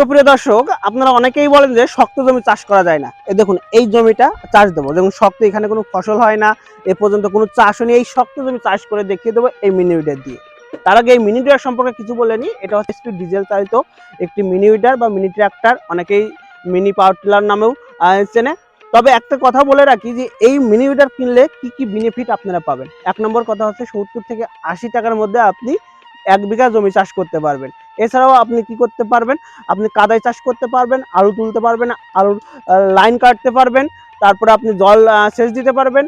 তো প্রিয় দর্শক, আপনারা অনেকেই বলেন যে শক্ত জমি চাষ করা যায় না। এ দেখুন, এই জমিটা চাষ দেবো। দেখুন, শক্ত এখানে কোনো ফসল হয় না। এ পর্যন্ত কোনো চাষও নেই। এই শক্ত জমি চাষ করে দেখিয়ে দেবো এই মিনিউডার দিয়ে। তার আগে এই মিনি মিনিউডার সম্পর্কে কিছু বলেনি এটা হচ্ছে একটি ডিজেল চালিত একটি মিনিউডার বা মিনি ট্র্যাক্টর অনেকেই মিনি পাওয়ার টিলার নামেও চেনে। তবে একটা কথা বলে রাখি যে এই মিনিউডার কিনলে কি কি বেনিফিট আপনারা পাবেন? এক নম্বর কথা হচ্ছে সত্তর থেকে আশি টাকার মধ্যে আপনি এক বিঘা জমি চাষ করতে পারবেন। এছাড়াও আপনি কি করতে পারবেন? আপনি কাদায় চাষ করতে পারবেন, আলু তুলতে পারবেন, আলুর লাইন কাটতে পারবেন, তারপরে আপনি জল সেচ দিতে পারবেন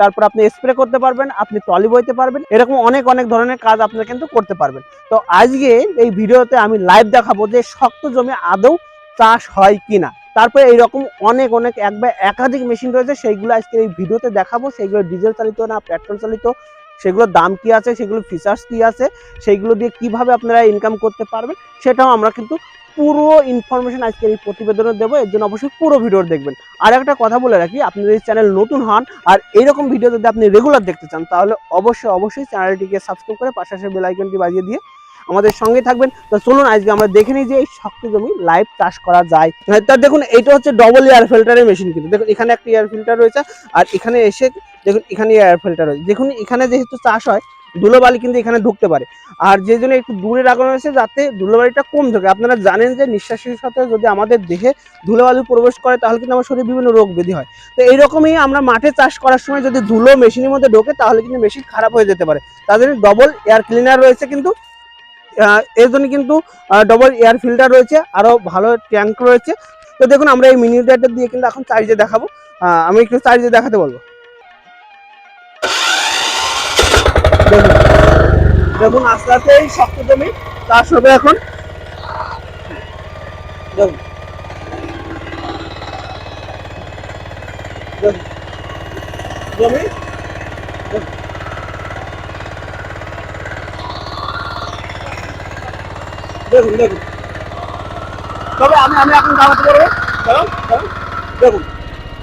তারপর আপনি স্প্রে করতে পারবেন, আপনি ট্রলি বইতে পারবেন, এরকম অনেক অনেক ধরনের কাজ আপনি কিন্তু করতে পারবেন। তো আজকে এই ভিডিওতে আমি লাইভ দেখাবো যে শক্ত জমি আদৌ চাষ হয় কিনা। তারপরে এইরকম অনেক অনেক, এক বা একাধিক মেশিন রয়েছে, সেইগুলো আজকে এই ভিডিওতে দেখাবো, সেইগুলো ডিজেল চালিত না, পেট্রোল চালিত সেগুলোর দাম কি আছে সেগুলো ফিচার্স কি আছে, সেইগুলো দিয়ে কীভাবে আপনারা ইনকাম করতে পারবেন, সেটাও আমরা কিন্তু পুরো ইনফরমেশন আজকে এই প্রতিবেদনে দেবো। এর জন্য অবশ্যই পুরো ভিডিও দেখবেন। আর একটা কথা বলে রাখি আপনি যদি চ্যানেল নতুন হন আর এইরকম ভিডিও যদি আপনি রেগুলার দেখতে চান, তাহলে অবশ্যই অবশ্যই চ্যানেলটিকে সাবস্ক্রাইব করে পাশাপাশি বেলাইকনটি বাজিয়ে দিয়ে আমাদের সঙ্গে থাকবেন। তো চলুন আজকে আমরা দেখে নিই যে এই শক্ত জমি লাইভ চাষ করা যায় তার দেখুন, এটা হচ্ছে ডবল এয়ার ফিল্টারের মেশিন কিন্তু। দেখুন, এখানে একটা এয়ার ফিল্টার রয়েছে আর এখানে এসে দেখুন, এখানে এয়ার ফিল্টার রয়েছে। দেখুন, এখানে যেহেতু চাষ হয়, ধুলোবালি কিন্তু এখানে ঢুকতে পারে। আর যে জন্য একটু দূরে রাখানো হয়েছে যাতে ধুলোবালিটা কম ঢোকে। আপনারা জানেন যে নিঃশ্বাসের সাথে যদি আমাদের দেহে ধুলোবালি প্রবেশ করে, তাহলে কিন্তু আমার শরীরে বিভিন্ন রোগ ব্যাধি হয়। তো এইরকমই আমরা মাঠে চাষ করার সময় যদি ধুলো মেশিনের মধ্যে ঢোকে, তাহলে কিন্তু মেশিন খারাপ হয়ে যেতে পারে। তাদের ডবল এয়ার ক্লিনার রয়েছে কিন্তু এর জন্য কিন্তু ডবল এয়ার ফিল্টার রয়েছে আরও ভালো ট্যাঙ্ক রয়েছে। তো দেখুন, আমরা এই মিনি মিনিটারটা দিয়ে কিন্তু এখন চার্জে দেখাবো। আমি একটু চার্জে দেখাতে বলব। দেখুন দেখুন, আস্তে আস্তে এই শক্ত জমি চাষ হবে এখন। দেখুন। জমি দেখুন দেখুন। তবে আমি আমি এখন দাঁড়াতে পারব দাঁড়ান, দাঁড়ান। দেখুন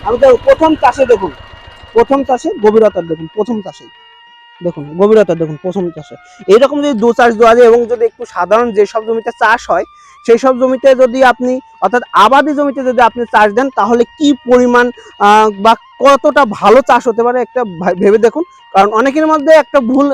আমি দেখুন প্রথম চাষে দেখুন প্রথম চাষে গভীরতার দেখুন প্রথম চাষে। দেখুন গভীরতা দেখুন প্রথম চাষে। এইরকম যদি দু চাষ দেওয়া যায় এবং যদি একটু সাধারণ যেসব জমিতে চাষ হয় সেই সব জমিতে যদি আপনি অর্থাৎ আবাদি জমিতে যদি আপনি চাষ দেন তাহলে কি পরিমাণ বা কতটা ভালো চাষ হতে পারে একটা ভেবে দেখুন। কারণ অনেকের মধ্যে একটা ভুল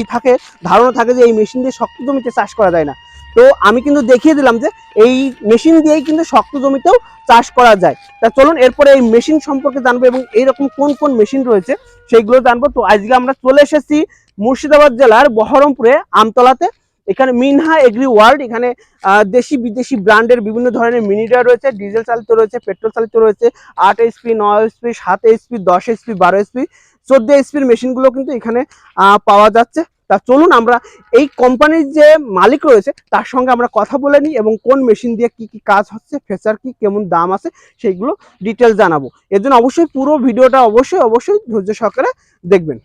ই থাকে ধারণা থাকে যে এই মেশিন দিয়ে শক্ত জমিতে চাষ করা যায় না। তো আমি কিন্তু দেখিয়ে দিলাম যে এই মেশিন দিয়েই কিন্তু শক্ত জমিতেও চাষ করা যায়। তা চলুন এরপরে এই মেশিন সম্পর্কে জানব এবং এইরকম কোন কোন মেশিন রয়েছে সেইগুলো জানব। তো আজকে আমরা চলে এসেছি মুর্শিদাবাদ জেলার বহরমপুরে আমতলাতে। এখানে মিনহা এগ্রি ওয়ার্ল্ড, এখানে দেশি বিদেশি ব্র্যান্ডের বিভিন্ন ধরনের মিনিটার রয়েছে, ডিজেল চালিত রয়েছে, পেট্রোল চালিত রয়েছে, আট এইচপি নয় এইচপি সাত এইচপি দশ এইচপি বারো এইচপি চোদ্দ এইচপির মেশিনগুলো কিন্তু এখানে পাওয়া যাচ্ছে। তা চলুন আমরা এই কোম্পানির যে মালিক রয়েছে, তার সঙ্গে আমরা কথা বলে নিই এবং কোন মেশিন দিয়ে কি কি কাজ হচ্ছে ফেচার কি, কেমন দাম আছে, সেইগুলো ডিটেলস জানাব। এর জন্য অবশ্যই পুরো ভিডিওটা অবশ্যই অবশ্যই ধৈর্য সহকারে দেখবেন।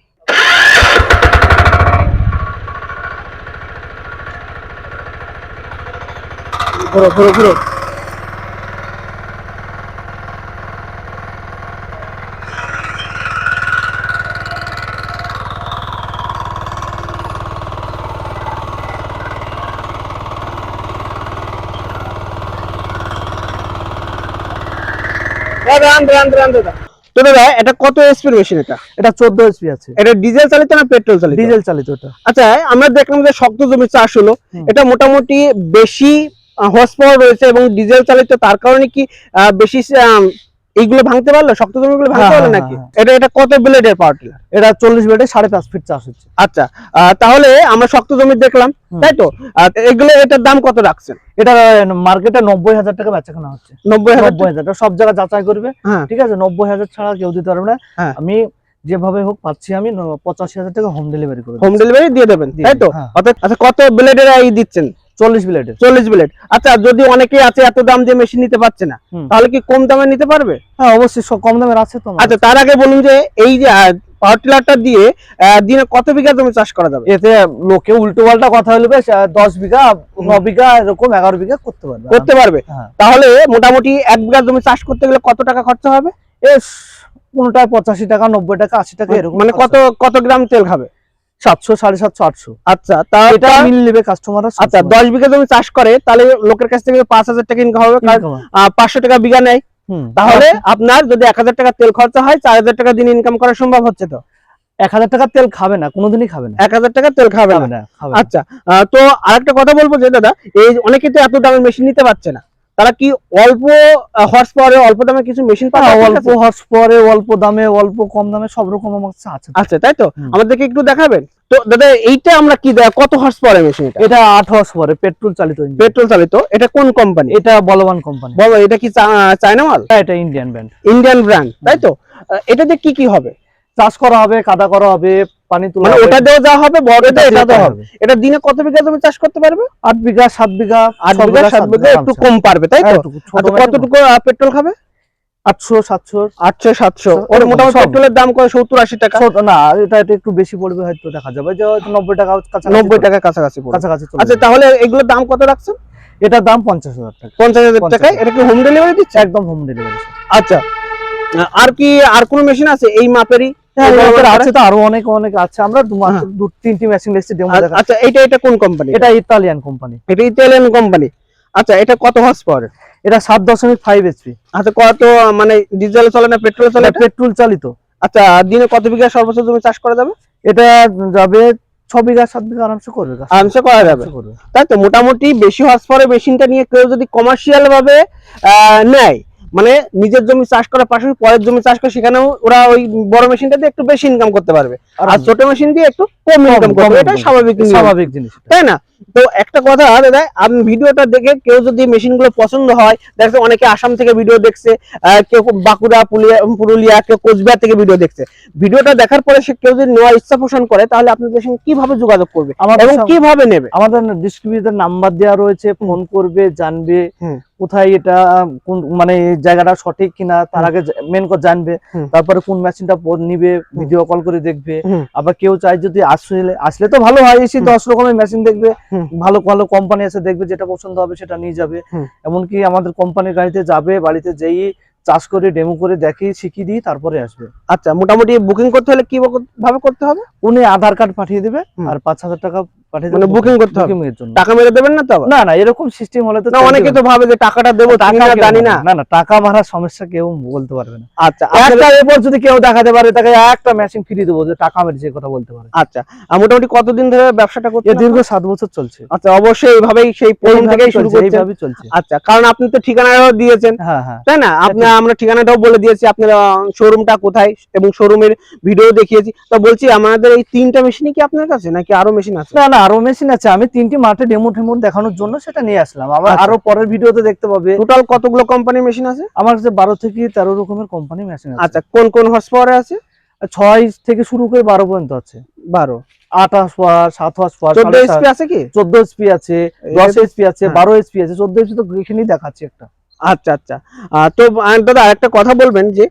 ঘুরো ঘুরো ঘুরো। তো দাদা এটা কত এসপির মেশিন এটা? এটা চোদ্দ এসপি আছে। এটা ডিজেল চালিত না পেট্রোল চালিত? ডিজেল চালিত ওটা আচ্ছা আমরা দেখলাম যে শক্ত জমি চাষ হলো। এটা মোটামুটি বেশি হর্স পাওয়ার রয়েছে এবং ডিজেল চালিত তার কারণে কি আহ, বেশি আহ, এইগুলো ভাঙতে পারল? শক্ত জমিগুলো ভাঙতে হ্যাঁ, পারল হ্যাঁ, নাকি? হ্যাঁ। এটা এটা কত ব্লেডের পাওয়ার টিলার এটা চল্লিশ বেডে সাড়ে পাঁচ ফিট চাষ হচ্ছে। আচ্ছা তাহলে আমরা শক্ত জমি দেখলাম। তাই তো? এগুলো এটার দাম কত রাখছেন? এটা মার্কেটে নব্বই হাজার টাকা বেচাকেনা হচ্ছে। নব্বই হাজার নব্বই হাজার টাকা সব জায়গায় যাচাই করবে। ঠিক আছে নব্বই হাজার ছাড়া কেউ দিতে পারবে না। আমি যেভাবে হোক পাচ্ছি আমি পঁচাশি হাজার টাকা হোম ডেলিভারি করে হোম ডেলিভারি দিয়ে দেবেন তাই তো? আচ্ছা কত ব্লেডের এই দিচ্ছেন? চল্লিশ ব্লেডের চল্লিশ ব্লেড আচ্ছা যদি অনেকেই আছে এত দাম দিয়ে মেশিন নিতে পারছে না তাহলে কি কম দামে নিতে পারবে? হ্যাঁ অবশ্যই কম দামের আছে তো আচ্ছা তার আগে বলুন যে এই যে পাওয়ার টিলারটা দিয়ে দিনে কত বিঘা জমি চাষ করা যাবে? এতে লোকে উল্টো পাল্টা কথা হলে বেশ দশ বিঘা ন বিঘা এরকম এগারো বিঘা করতে পারবে। করতে পারবে? হ্যাঁ। তাহলে মোটামুটি এক বিঘা জমি চাষ করতে গেলে কত টাকা খরচা হবে? এ কোনটায় পঁচাশি টাকা নব্বই টাকা আশি টাকা এরকম মানে কত কত গ্রাম তেল খাবে? সাতশো সাড়ে সাতশো আটশো। আচ্ছা তা এটা মিল নেবে কাস্টমাররা আচ্ছা দশ বিঘা জমি চাষ করে তাহলে লোকের কাছ থেকে পাঁচ হাজার টাকা ইনকাম হবে পাঁচশো টাকা বিঘা নেয়। তাহলে আপনার যদি এক হাজার টাকা তেল খরচা হয় চার হাজার টাকা দিন ইনকাম করা সম্ভব হচ্ছে তো? এক হাজার টাকার তেল খাবে না কোনোদিনই খাবে না। এক হাজার টাকা তেল খাবে না। আচ্ছা তো আরেকটা কথা বলব যে দাদা এই অনেকে তো এত দামের মেশিন নিতে পারছে না। তারা কি অল্প হর্স পাওয়ারে অল্প দামে কিছু মেশিন পাওয়া হ্যাঁ, যায় অল্প হর্স পরে অল্প দামে অল্প কম দামে সব রকম আমার কাছে আছে। আচ্ছা তাই তো। আমাদেরকে একটু দেখাবেন? তো দাদা এইটা আমরা কি দেয় কত হর্স পাওয়ার মেশিন এটা? এটা আট হর্স পরে পেট্রোল চালিত ইঞ্জিন পেট্রোল চালিত এটা কোন কোম্পানি এটা বলবান কোম্পানি বলো এটা কি চায়না মাল? এটা ইন্ডিয়ান ব্র্যান্ড ইন্ডিয়ান ব্র্যান্ড তাই তো? এটাতে কি কি হবে? চাষ করা হবে কাদা করা হবে পানি তোলা মানে। ওটা দিয়েও যা হবে বড় এটা দিয়েও হবে। এটা দিনে কত বিঘা জমি চাষ করতে পারবে? আট বিঘা সাত বিঘা আট বিঘা সাত বিঘা একটু কম পারবে তাই তো? কতটুকু পেট্রোল খাবে? আটশো সাতশো। আটশো সাতশো। ওর মোটামুটি পেট্রোলের দাম করে সত্তর আশি টাকা? না এটা একটু বেশি পড়বে হয়তো দেখা যাবে। যে হয়তো নব্বই টাকা নব্বই। টাকা কাছাকাছি পড়বে। কাছাকাছি আচ্ছা তাহলে এগুলোর দাম কত রাখছেন? এটার দাম পঞ্চাশ হাজার টাকা। পঞ্চাশ হাজার টাকায়? এটা কি হোম ডেলিভারি দিচ্ছে? একদম হোম ডেলিভারি আচ্ছা। আর কি আর কোন মেশিন আছে এই মাপেরই? এই আমাদের বড় আছে তো আরও অনেক অনেক আছে। আমরা দু মাত্র। দু তিনটি মেশিন এসেছি ডেমো দেখা আচ্ছা এটা এটা কোন কোম্পানি এটা ইতালিয়ান কোম্পানি এটা ইতালিয়ান কোম্পানি আচ্ছা এটা কত হর্স পাওয়ার এটা এইচপি আচ্ছা কত মানে ডিজেল চলে না পেট্রোল চলে? পেট্রোল চালিত। আচ্ছা দিনে কত বিঘা সর্বোচ্চ জমি চাষ করা যাবে? এটা যাবে ছ বিঘা সাত বিঘা আরামসে করবে আরামসে করা যাবে। তাই তো মোটামুটি বেশি হর্স পাওয়ারের মেশিনটা নিয়ে কেউ যদি কমার্শিয়াল ভাবে আহ, নেয় মানে নিজের জমি চাষ করার পাশাপাশি পরের জমি চাষ করে সেখানেও ওরা ওই বড় মেশিনটা দিয়ে একটু বেশি ইনকাম করতে পারবে। আর। ছোট মেশিন দিয়ে একটু কম ইনকাম করবে এটা স্বাভাবিক স্বাভাবিক জিনিস তাই না? তো একটা কথা দাদা আপনি ভিডিওটা দেখে কেউ যদি মেশিনগুলো পছন্দ হয় দেখছে অনেকে আসাম থেকে ভিডিও দেখছে কেউ বাঁকুড়া পুরুলিয়া কেউ কোচবিহার থেকে ভিডিও দেখছে। ভিডিওটা দেখার পরে সে কেউ যদি নেওয়ার ইচ্ছা পোষণ করে তাহলে আপনাদের সঙ্গে কীভাবে যোগাযোগ করবে এবং কীভাবে নেবে? আমাদের ডিস্ট্রিবিউটার নাম্বার দেওয়া রয়েছে ফোন করবে জানবে কোথায় এটা কোন মানে জায়গাটা সঠিক কিনা তার আগে মেন কথা জানবে তারপরে কোন মেশিনটা নিবে ভিডিও কল করে দেখবে। আবার কেউ চাই যদি আসলে আসলে তো ভালো হয় এসে দশ রকমের মেশিন দেখবে। ভালো ভালো কোম্পানি আছে দেখবে যেটা পছন্দ হবে সেটা নিয়ে যাবে। এমনকি আমাদের কোম্পানির গাড়িতে যাবে বাড়িতে যেই চাষ করে ডেমো করে দেখি শিখিয়ে দিই তারপরে আসবে। আচ্ছা মোটামুটি বুকিং করতে হলে কি ভাবে করতে হবে? উনি আধার কার্ড পাঠিয়ে দেবে আর পাঁচ হাজার টাকা মানে দেবে। করতে হবে? booking এর জন্য। টাকা মেরে দেবেন না তো না না এরকম সিস্টেম হলে তো না অনেকে তো ভাবে যে টাকাটা দেবো টাকা টাকা জানি না। না না টাকা মারার সমস্যা কেউ বলতে পারবে না। আচ্ছা একটা এরপর যদি কেউ দেখাতে পারে তাকে একটা মেশিন ফ্রি দেবো যে টাকা মেরেছে কথা বলতে পারে। আচ্ছা আর মোটামুটি কতদিন ধরে ব্যবসাটা করতে দীর্ঘ সাত বছর চলছে। আচ্ছা অবশ্যই এইভাবেই সেই প্রথম থেকেই শুরু এইভাবেই চলছে। আচ্ছা কারণ আপনি তো ঠিকানাটাও দিয়েছেন। হ্যাঁ হ্যাঁ। তাই না? আপনি আমরা ঠিকানাটাও বলে দিয়েছি আপনার শোরুমটা কোথায় এবং শোরুমের ভিডিও দেখিয়েছি। তো বলছি আমাদের এই তিনটা মেশিনই কি আপনার কাছে নাকি আরও মেশিন আছে? না না আরও মেশিন আছে। আমি তিনটি মাঠে ডেমো ঠেমো দেখানোর জন্য সেটা নিয়ে আসলাম। আবার আচ্ছা। আরও পরের ভিডিওতে দেখতে পাবে। টোটাল কতগুলো কোম্পানি মেশিন আছে? আমার কাছে বারো থেকে তেরো রকমের কোম্পানি মেশিন আছে। আচ্ছা কোন কোন হর্স পাওয়ারে আছে? ছয় থেকে শুরু করে বারো পর্যন্ত আছে। বারো। আট হাস পাওয়ার সাত হাস পাওয়ার চোদ্দ এসপি আছে কি? চোদ্দ এসপি আছে দশ এসপি আছে হ্যাঁ। বারো এসপি আছে। চোদ্দ এসপি তো এখানেই দেখাচ্ছি একটা। আচ্ছা আচ্ছা। তো দাদা একটা কথা বলবেন যে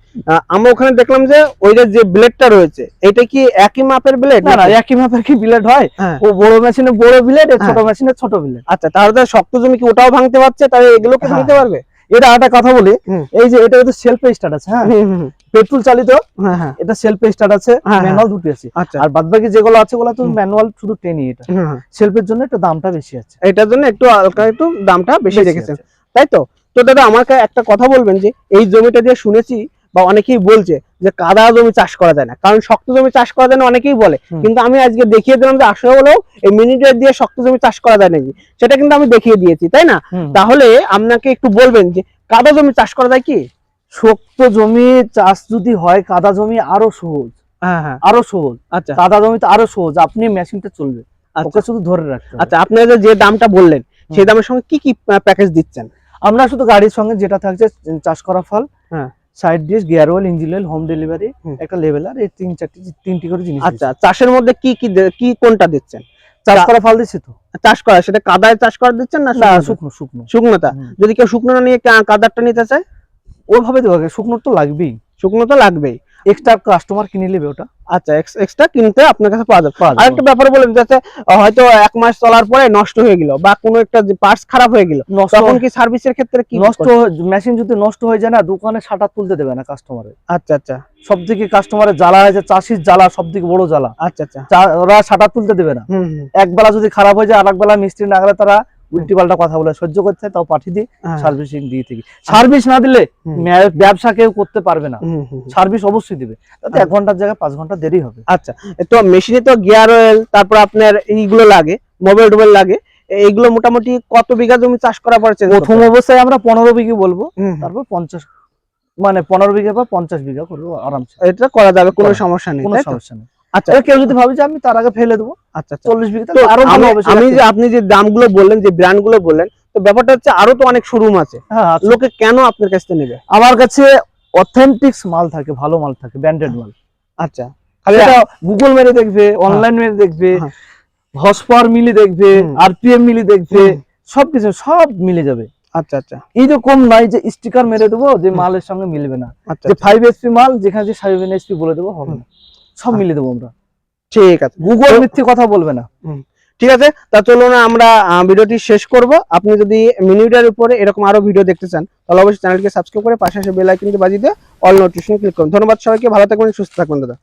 আমরা ওখানে দেখলাম যে ওইটা যে ব্লেডটা রয়েছে এটা কি একই মাপের ব্লেড না একই মাপের কি বিলেট হয়? হ্যাঁ। ও বড় মেশিনে বড় ছোট হ্যাঁ। মেশিনে ছোট বিলেট আচ্ছা তাহলে তো শক্ত জমি কি ওটাও ভাঙতে পারছে? তাহলে এগুলোকে হ্যাঁ। ভাঙতে পারবে? এটা একটা কথা বলি। এই যে এটা তো সেলফ স্টার্ট আছে হ্যাঁ। পেট্রোল চালিত হ্যাঁ হ্যাঁ। এটা সেলফ স্টার্ট আছে হ্যাঁ, হ্যাঁ। ম্যানুয়াল দুটি আছে। আচ্ছা। আর বাদ বাকি যেগুলো আছে ওগুলো তো। ম্যানুয়াল শুধু টেনই এটা। সেলফের জন্য একটু দামটা বেশি আছে। এটার জন্য একটু হালকা একটু দামটা বেশি বেশি রেখেছেন। তাই তো? তো দাদা আমাকে একটা কথা বলবেন যে এই জমিটা দিয়ে শুনেছি বা অনেকেই বলছে যে কাদা জমি চাষ করা যায় না। কারণ শক্ত জমি চাষ করা যায় না অনেকেই বলে। কিন্তু আমি আজকে দেখিয়ে দিলাম যে আসলে হলেও এই মিনিটের দিয়ে শক্ত জমি চাষ করা যায় নাকি? সেটা কিন্তু আমি দেখিয়ে দিয়েছি তাই না? তাহলে আপনাকে একটু বলবেন যে কাদা জমি চাষ করা যায় কি? শক্ত জমি চাষ যদি হয় কাদা জমি আরও সহজ। হ্যাঁ হ্যাঁ। আরও সহজ। আচ্ছা। কাদা জমিতে আরও সহজ আপনি মেশিনটা চলবে। আচ্ছা। ওকে শুধু ধরে রাখতে। আচ্ছা আপনারা যে দামটা বললেন সেই দামের সঙ্গে কি কি প্যাকেজ দিচ্ছেন? আমরা শুধু গাড়ির সঙ্গে যেটা থাকছে চাষ করা ফল হ্যাঁ। Side dish gear oil engine oil home. Delivery একটা লেভেলার এই তিন চারটি তিনটি করে জিনিস আচ্ছা চাষের মধ্যে কি কি কি কোনটা দিচ্ছেন? চাষ করা ফল দিচ্ছে তো। চাষ করা সেটা কাদায় চাষ করা দিচ্ছেন না শুকনো শুকনো। শুকনোটা। যদি কেউ শুকনো না নিয়ে কাদারটা নিতে চায়? ওইভাবে দেওয়া শুকনো তো লাগবেই। শুকনো তো লাগবেই। এক্সট্রা কাস্টমার কিনে নেবে ওটা। আচ্ছা এক্সট্রা কিনতে আপনার কাছে পাওয়া যাবে যাবে। আরেকটা ব্যাপার যাতে আহ, হয়তো এক মাস চলার পরে নষ্ট হয়ে গেল বা কোনো একটা পার্টস খারাপ হয়ে গেল তখন কি সার্ভিসের ক্ষেত্রে কি নষ্ট মেশিন যদি নষ্ট হয়ে যায় না দোকানে শাটার তুলতে দেবে না কাস্টমারের আচ্ছা আচ্ছা। সব থেকে কাস্টমারের জ্বালা হয়েছে চাষির জ্বালা সব থেকে বড় জ্বালা। আচ্ছা আচ্ছা। ওরা শাটার তুলতে দেবে না। এক বেলা যদি খারাপ হয়ে যায় আর এক বেলা মিস্ত্রি না তারা উল্টি পাল্টা কথা বলে সহ্য করতে হয়, তাও পাঠিয়ে দিই হ্যাঁ, সার্ভিসিং দিয়ে থেকে। সার্ভিস না দিলে ব্যবসা কেউ করতে পারবে না। সার্ভিস অবশ্যই দিবে। তাতে এক ঘণ্টার জায়গায় পাঁচ ঘণ্টা দেরি হবে। আচ্ছা। তো মেশিনে তো গিয়ার অয়েল তারপর আপনার এইগুলো লাগে মোবাইল টোবাইল লাগে। এইগুলো মোটামুটি কত বিঘা জমি চাষ করা change প্রথম অবস্থায় আমরা পনেরো বিঘে বলব। তারপর পঞ্চাশ মানে পনেরো বিঘা বা পঞ্চাশ বিঘা করব আরামসে। এটা করা যাবে কোনো সমস্যা নেই কোনো সমস্যা নেই। আচ্ছা। কেউ যদি ভাবে যে আমি তার আগে ফেলে দেবো আচ্ছা আচ্ছা। চল্লিশ বিঘা আরও ভালো হবে আমি যে আপনি যে দামগুলো বললেন যে ব্র্যান্ড বললেন তো ব্যাপারটা হচ্ছে আরও তো অনেক শোরুম আছে। হ্যাঁ লোকে কেন আপনার কাছ থেকে নেবে? আমার কাছে অথেন্টিক মাল থাকে ভালো মাল থাকে ব্র্যান্ডেড মাল। আচ্ছা। গুগল মেরে দেখবে অনলাইন মেরে দেখবে হ্যাঁ। হসপার মিলি দেখবে। আরপিএম মিলি দেখবে সবকিছু সব মিলে যাবে। আচ্ছা আচ্ছা। এইরকম নয় যে স্টিকার মেরে দেবো যে মালের সঙ্গে মিলবে না। যে ফাইভ এসপি মাল যেখানে যে সেভেন এসপি বলে দেবো হবে না। সব মিলে দেবো আমরা। ঠিক আছে। গুগল মিথ্যে কথা বলবে না। ঠিক আছে তা চলুন আমরা ভিডিওটি শেষ করব। আপনি যদি মিনিটের উপরে এরকম আরও ভিডিও দেখতে চান তাহলে অবশ্যই চ্যানেলকে সাবস্ক্রাইব করে পাশে বেল আইকনটি বাজিয়ে অল নোটিফিকেশন ক্লিক করুন। ধন্যবাদ সবাইকে ভালো থাকবেন সুস্থ থাকবেন দাদা।